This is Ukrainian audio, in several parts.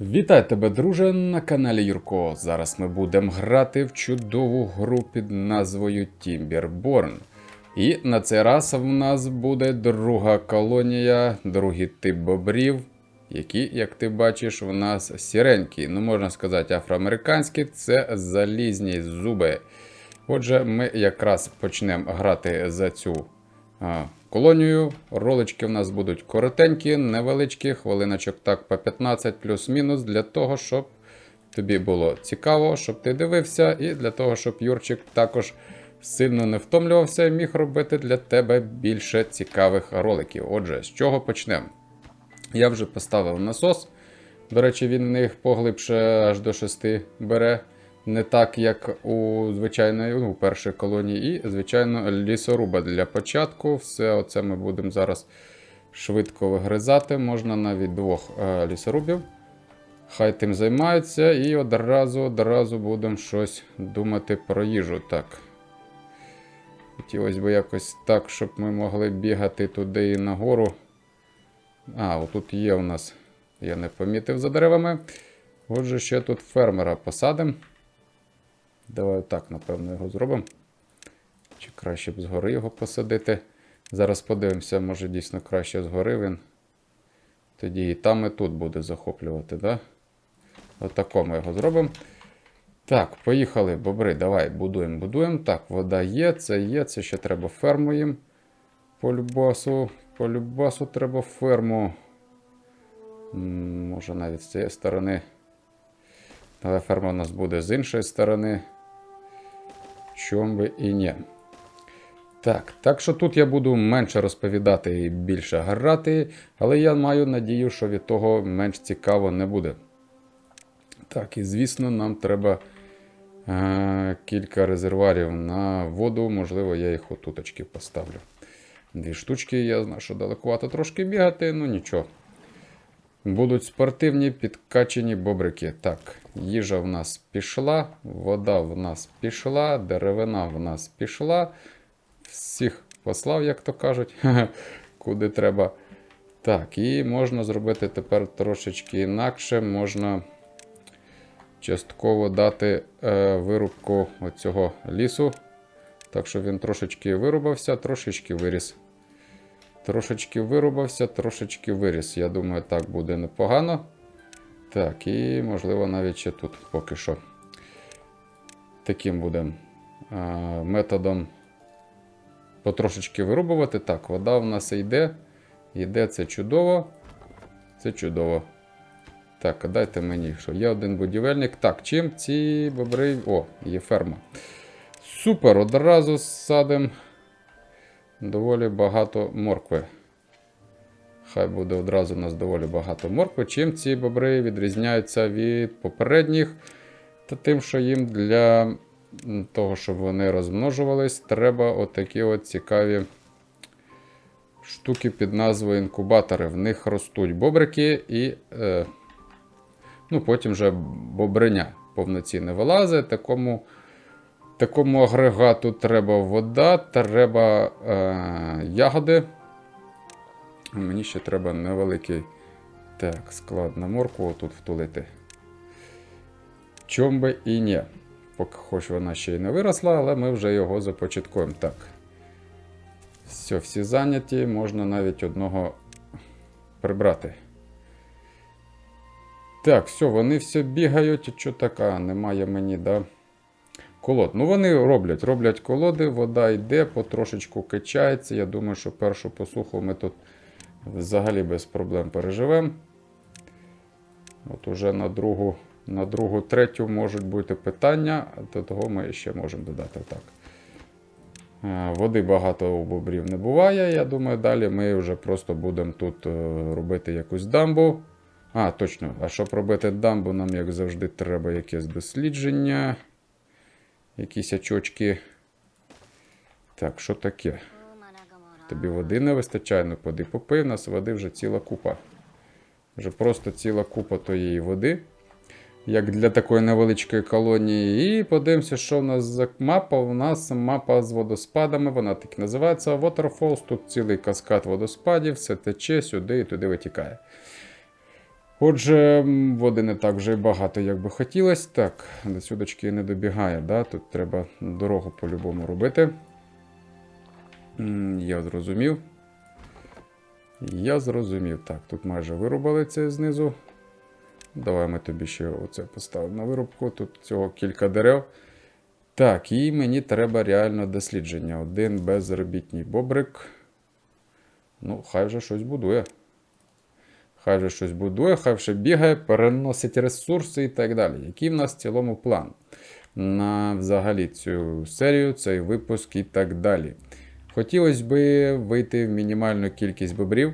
Вітаю тебе, друже, на каналі Юрко. Зараз ми будемо грати в чудову гру під назвою Timberborn. І на цей раз в нас буде друга колонія, другий тип бобрів, які, як ти бачиш, в нас сіренькі. Ну, можна сказати, афроамериканські це залізні зуби. Отже, ми якраз почнемо грати за цю а, колонію. Ролички в нас будуть коротенькі, невеличкі, хвилиночок так по 15 плюс-мінус, для того, щоб тобі було цікаво, щоб ти дивився, і для того, щоб Юрчик також сильно не втомлювався і міг робити для тебе більше цікавих роликів. Отже, з чого почнемо? Я вже поставив насос. До речі, він в них поглибше аж до 6 бере. Не так, як у звичайної ну, у першій колонії, і, звичайно, лісоруба для початку. Все оце ми будемо зараз швидко вигризати. Можна навіть двох е, лісорубів. Хай тим займаються, і одразу одразу будемо щось думати про їжу. Так. Хотілося б якось так, щоб ми могли бігати туди і нагору. А, отут є у нас. Я не помітив за деревами. Отже, ще тут фермера посадимо. Давай так, напевно, його зробимо. Чи краще б згори його посадити. Зараз подивимося, може дійсно краще згори він. Тоді і там, і тут буде захоплювати, да? Отако ми його зробимо. Так, поїхали, бобри, давай, будуємо, будуємо. Так, вода є, це є, це ще треба ферму їм. По любасу, по любасу треба ферму. Може навіть з цієї сторони. Але ферма у нас буде з іншої сторони. Чом би і ні. Так, так що тут я буду менше розповідати і більше грати, але я маю надію, що від того менш цікаво не буде. Так, і звісно, нам треба е- кілька резервуарів на воду. Можливо, я їх отуточки поставлю. Дві штучки, я знаю, що далекувато трошки бігати, ну нічого. Будуть спортивні підкачені бобрики. Так, їжа в нас пішла, вода в нас пішла, деревина в нас пішла. Всіх послав, як то кажуть, куди треба. Так, і можна зробити тепер трошечки інакше. Можна частково дати е, вирубку оцього лісу. Так що він трошечки вирубався, трошечки виріс. Трошечки вирубався, трошечки виріс. Я думаю, так буде непогано. Так, і можливо навіть ще тут поки що. Таким будемо методом потрошечки вирубувати. Так, вода в нас йде. Йде це чудово. Це чудово. Так, дайте мені, що є один будівельник. Так, чим ці бобри. О, є ферма. Супер, одразу садимо доволі багато моркви. Хай буде одразу у нас доволі багато моркви. Чим ці бобри відрізняються від попередніх, та тим, що їм для того, щоб вони розмножувались, треба отакі от цікаві штуки під назвою інкубатори. В них ростуть бобрики і е, ну, потім вже бобриня повноцінне вилазить. Такому Такому агрегату треба вода, треба е, ягоди. Мені ще треба невеликий так, склад на моркву тут втулити. Чом би і ні. Поки хоч вона ще й не виросла, але ми вже його започаткуємо. Так. Все, всі зайняті, можна навіть одного прибрати. Так, все, вони все бігають. Що така? Немає мені, да? Колод. Ну, вони роблять роблять колоди, вода йде, потрошечку качається. Я думаю, що першу посуху ми тут взагалі без проблем переживемо. От уже на другу, на другу, третю можуть бути питання, до того ми ще можемо додати так. Е, Води багато у бобрів не буває. Я думаю, далі ми вже просто будемо тут е, робити якусь дамбу. А, точно. А щоб робити дамбу, нам, як завжди, треба якесь дослідження. Якісь очочки. Так, що таке? Тобі води не вистачає, ну поди попив, нас води вже ціла купа. Вже просто ціла купа тієї води, як для такої невеличкої колонії. І подивимося, що в нас за мапа. У нас мапа з водоспадами, вона так і називається Waterfalls. Тут цілий каскад водоспадів, все тече сюди і туди витікає. Отже, води не так вже багато, як би хотілося. Так, до сюдочки не добігає, да? тут треба дорогу по-любому робити. Я зрозумів. Я зрозумів. Так, тут майже вирубали це знизу. Давай ми тобі ще оце поставимо на вирубку. Тут цього кілька дерев. Так, і мені треба реально дослідження. Один безробітній бобрик. Ну, хай вже щось будує. Хай вже щось будує, хай вже бігає, переносить ресурси і так далі. Який в нас в цілому план на взагалі цю серію, цей випуск і так далі. Хотілося б вийти в мінімальну кількість бобрів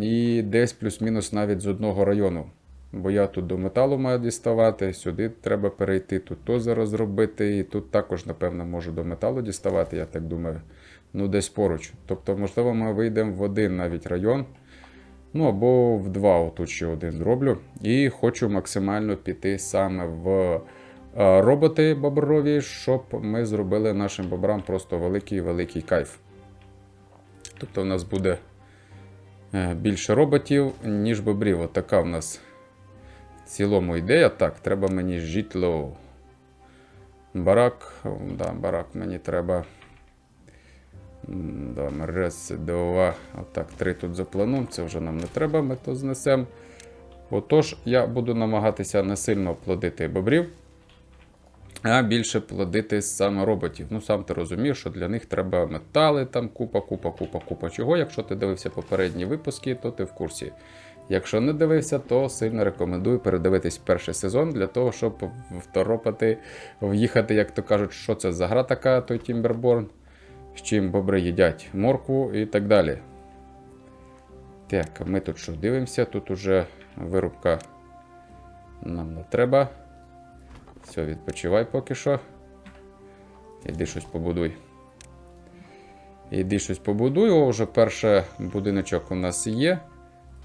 і десь плюс-мінус навіть з одного району. Бо я тут до металу маю діставати, сюди треба перейти, тут озеро зробити, і тут також, напевно, можу до металу діставати, я так думаю. Ну, десь поруч. Тобто, можливо, ми вийдемо в один навіть район. Ну або в два, отут ще один зроблю. І хочу максимально піти саме в е, роботи боброві, щоб ми зробили нашим бобрам просто великий-великий кайф. Тобто, у нас буде е, більше роботів, ніж бобрів. От в нас в цілому ідея. Так, треба мені житло. Барак. Да, барак мені треба. Да, раз, два. Отак, три тут заплануємо. Це вже нам не треба, ми то знесемо. Отож, я буду намагатися не сильно плодити бобрів, а більше плодити саме роботів. Ну, сам ти розумієш, що для них треба метали, там купа, купа, купа, купа чого. Якщо ти дивився попередні випуски, то ти в курсі. Якщо не дивився, то сильно рекомендую передивитись перший сезон для того, щоб второпати, в'їхати, як то кажуть, що це за гра така, той Тімберборн, з чим бобри їдять моркву і так далі. Так, ми тут що дивимося? Тут уже вирубка нам не треба. Все, відпочивай поки що. Іди щось побудуй. Іди щось побудуй. О, вже перший будиночок у нас є.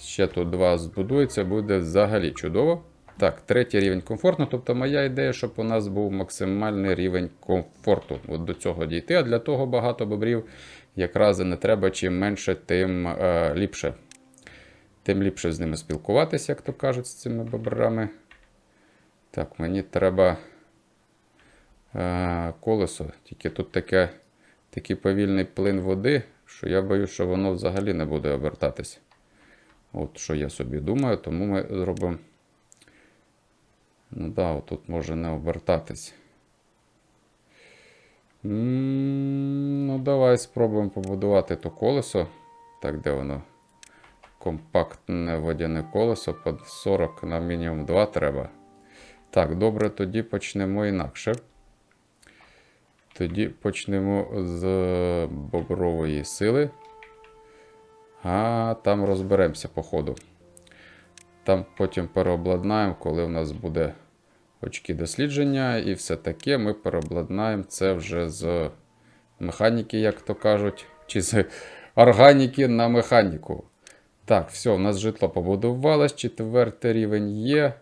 Ще тут два збудується, буде взагалі чудово. Так, третій рівень комфортно. Тобто, моя ідея, щоб у нас був максимальний рівень комфорту. От до цього дійти. А для того багато бобрів якраз і не треба. Чим менше, тим е, ліпше. Тим ліпше з ними спілкуватися, як то кажуть, з цими бобрами. Так, мені треба е, колесо. Тільки тут таке, такий повільний плин води, що я боюсь, що воно взагалі не буде обертатись. От що я собі думаю, тому ми зробимо. Ну да, отут може не обертатись. Ну, давай спробуємо побудувати то колесо. Так, де воно? Компактне водяне колесо під 40 на мінімум 2 треба. Так, добре, тоді почнемо інакше. Тоді почнемо з бобрової сили. А там розберемося по ходу. Там потім переобладнаємо, коли в нас буде очки дослідження і все таке. Ми переобладнаємо це вже з механіки, як то кажуть, чи з органіки на механіку. Так, все, у нас житло побудувалось, четвертий рівень є.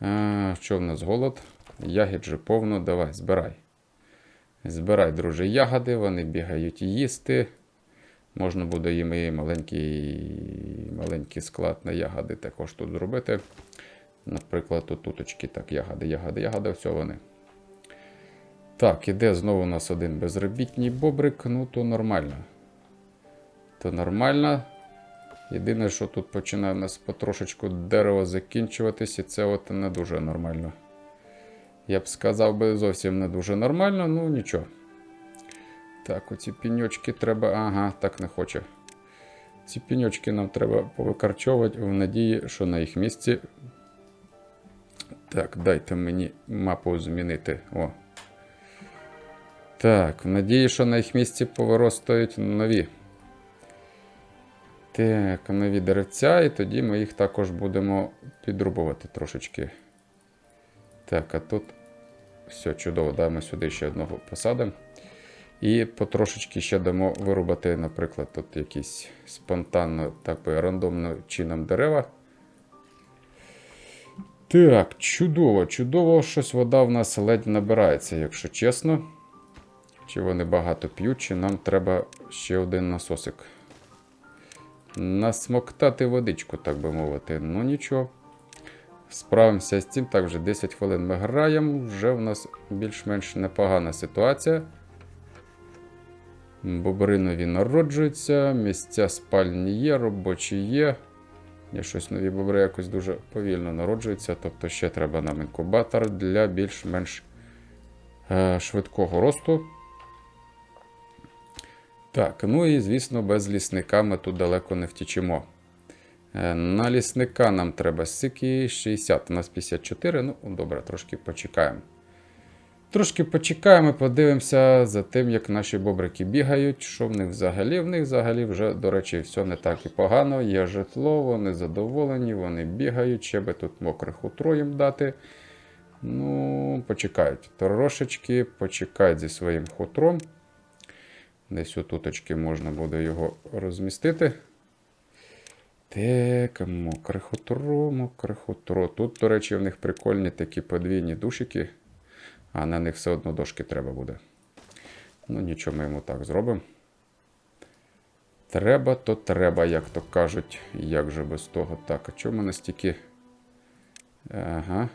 А, що в нас голод? Ягід же повно, давай, збирай. Збирай, друже, ягоди, вони бігають їсти. Можна буде і маленький, маленький склад на ягоди також тут зробити. Наприклад, тут туточки, так, ягоди, ягоди, ягоди, все вони. Так, іде знову у нас один безробітній бобрик, ну то нормально. То нормально. Єдине, що тут починає у нас потрошечку дерево закінчуватись, і це от не дуже нормально. Я б сказав би зовсім не дуже нормально, ну нічого. Так, оці піньочки треба. Ага, так не хоче. Ці піньочки нам треба повикарчовувати в надії, що на їх місці. Так, дайте мені мапу змінити. О. Так, в надії, що на їх місці повиростають нові. Так, нові деревця, і тоді ми їх також будемо підрубувати трошечки. Так, а тут все чудово. Да, сюди ще одного посадимо. І потрошечки ще дамо вирубати, наприклад, тут якісь спонтанно, так би рандомно чином дерева. Так, чудово, чудово, щось вода в нас ледь набирається, якщо чесно. Чи вони багато п'ють, чи нам треба ще один насосик. Насмоктати водичку, так би мовити. Ну нічого. Справимося з цим. Так, вже 10 хвилин ми граємо. Вже в нас більш-менш непогана ситуація. Бобри нові народжуються, місця спальні є, робочі є. Є щось нові бобри якось дуже повільно народжуються, тобто ще треба нам інкубатор для більш-менш е, швидкого росту. Так, ну і звісно, без лісника ми тут далеко не втічемо. Е, На лісника нам треба стільки 60, у нас 54. Ну, добре, трошки почекаємо. Трошки почекаємо, подивимося за тим, як наші бобрики бігають, що в них взагалі. В них взагалі вже, до речі, все не так і погано. Є житло, вони задоволені, вони бігають, ще би тут мокре хутро їм дати. Ну, почекають. Трошечки почекають зі своїм хутром. Десь отуточки можна буде його розмістити. Так, мокре хутро, мокре хутро. Тут, до речі, в них прикольні такі подвійні душики, а на них все одно дошки треба буде. Ну, нічого, ми йому так зробимо. Треба, то треба, як то кажуть. Як же без того? Так, а чому в мене стільки. Ага.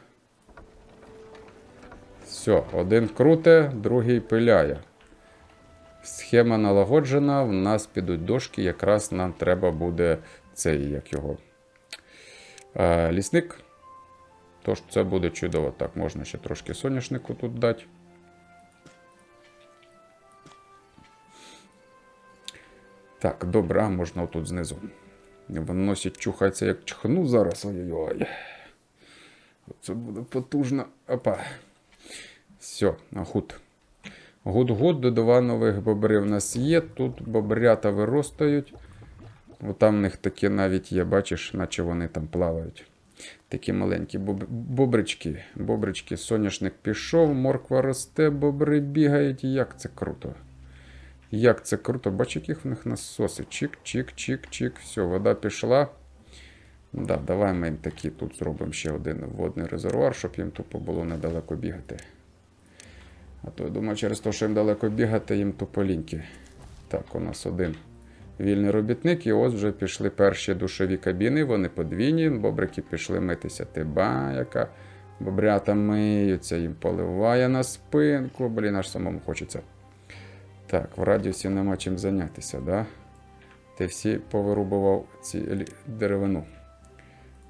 Все, один круте, другий пиляє. Схема налагоджена, в нас підуть дошки, якраз нам треба буде цей, як його, лісник. Тож це буде чудово. Так, можна ще трошки соняшнику тут дати. Так, добре, можна отут знизу. Сі чухається, як чхну зараз. Ой-ой-ой. Це буде потужно. Опа. Все, гуд. Гуд-гуд, до два нових бобрів у нас є. Тут бобрята виростають. Там в них такі навіть є, бачиш, наче вони там плавають. Такі маленькі бобрички. Бобрички, соняшник пішов, морква росте, бобри бігають. Як це круто. Як це круто. Бач, яких в них насоси. Чик, чик, чик, чик. Все, вода пішла. Да, давай ми їм такі тут зробимо ще один водний резервуар, щоб їм тупо було недалеко бігати. А то я думаю, через те, що їм далеко бігати, їм тупо ліньки. Так, у нас один вільний робітник, і ось вже пішли перші душові кабіни, вони подвійні, бобрики пішли митися. Тиба, яка бобрята миються, їм поливає на спинку. Блін, аж самому хочеться. Так, в радіусі нема чим зайнятися, да? Ти всі повирубував ці деревину.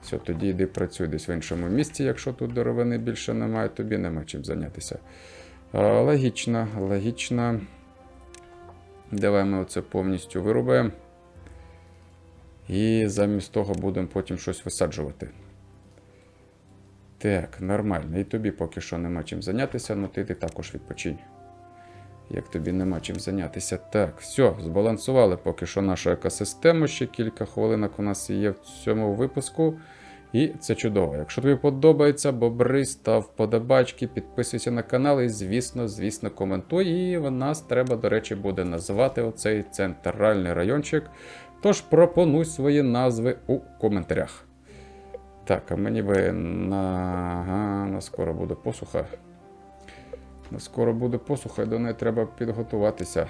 Все, тоді йди працюй десь в іншому місці, якщо тут деревини більше немає, тобі нема чим зайнятися. А, Логічно, логічно. Давай ми оце повністю вирубаємо. І замість того будемо потім щось висаджувати. Так, нормально. І тобі поки що нема чим зайнятися, але ти, ти також відпочинь. Як тобі нема чим зайнятися. Так, все, збалансували поки що нашу екосистему. Ще кілька хвилинок у нас є в цьому випуску. І це чудово. Якщо тобі подобається, бобри, став вподобачки, підписуйся на канал і, звісно, звісно, коментуй. І в нас треба, до речі, буде називати оцей центральний райончик. Тож пропонуй свої назви у коментарях. Так, а мені би на, ага, на скоро буде посуха. На скоро буде посуха, і до неї треба підготуватися.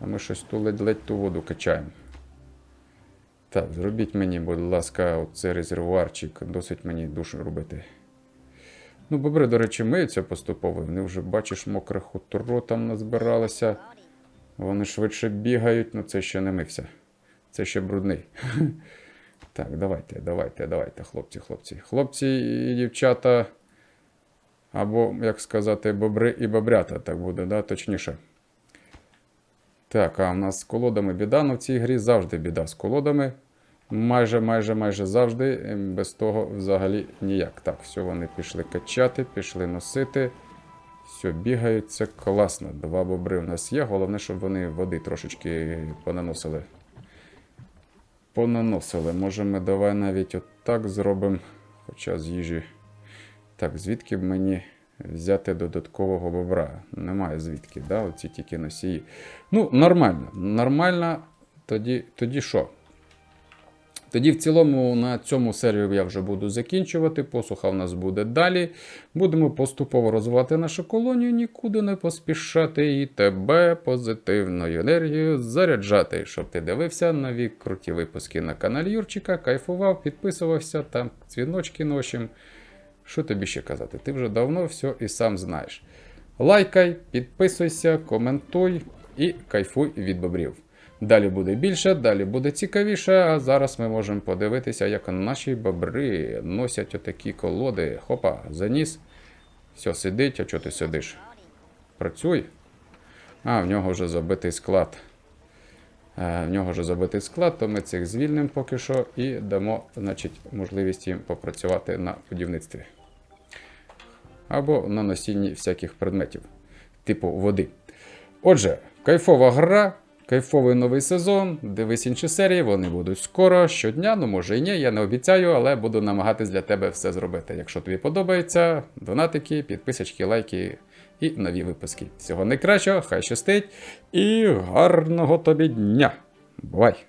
А ми щось ту ледь-ледь ту воду качаємо. Так, зробіть мені, будь ласка, оцей резервуарчик, досить мені душу робити. Ну, бобри, до речі, миються поступово. Вони вже, бачиш, мокре хутро там назбиралося. Вони швидше бігають, але це ще не мився. Це ще брудний. Так, давайте, давайте, давайте, хлопці, хлопці. Хлопці і дівчата. Або, як сказати, бобри і бобрята, так буде, да? точніше. Так, а в нас з колодами біда, ну в цій грі завжди біда з колодами. Майже, майже, майже завжди. ем, Без того взагалі ніяк. Так, все, вони пішли качати, пішли носити. Все, бігають, це класно. Два бобри у нас є. Головне, щоб вони води трошечки понаносили. Понаносили. Може, ми давай навіть отак зробимо. Хоча з їжі. Так, звідки б мені взяти додаткового бобра? Немає звідки, да? Оці тільки носії. Ну, нормально. Нормально. Тоді, тоді що? Тоді, в цілому, на цьому серію я вже буду закінчувати. Посуха в нас буде далі. Будемо поступово розвивати нашу колонію, нікуди не поспішати і тебе позитивною енергією заряджати, щоб ти дивився нові круті випуски на каналі Юрчика, кайфував, підписувався, там дзвіночки ношим. Що тобі ще казати? Ти вже давно все і сам знаєш. Лайкай, підписуйся, коментуй і кайфуй від бобрів. Далі буде більше, далі буде цікавіше. А зараз ми можемо подивитися, як наші бобри носять отакі колоди. Хопа, заніс. Все, сидить, а чого ти сидиш? Працюй. А, в нього вже забитий склад. Е, В нього вже забитий склад, то ми цих звільнимо поки що і дамо значить, можливість їм попрацювати на будівництві. Або на носінні всяких предметів, типу води. Отже, кайфова гра, кайфовий новий сезон. Дивись інші серії, вони будуть скоро, щодня, ну може і ні, я не обіцяю, але буду намагатись для тебе все зробити. Якщо тобі подобається, донатики, підписочки, лайки і нові випуски. Всього найкращого, хай щастить і гарного тобі дня! Бувай!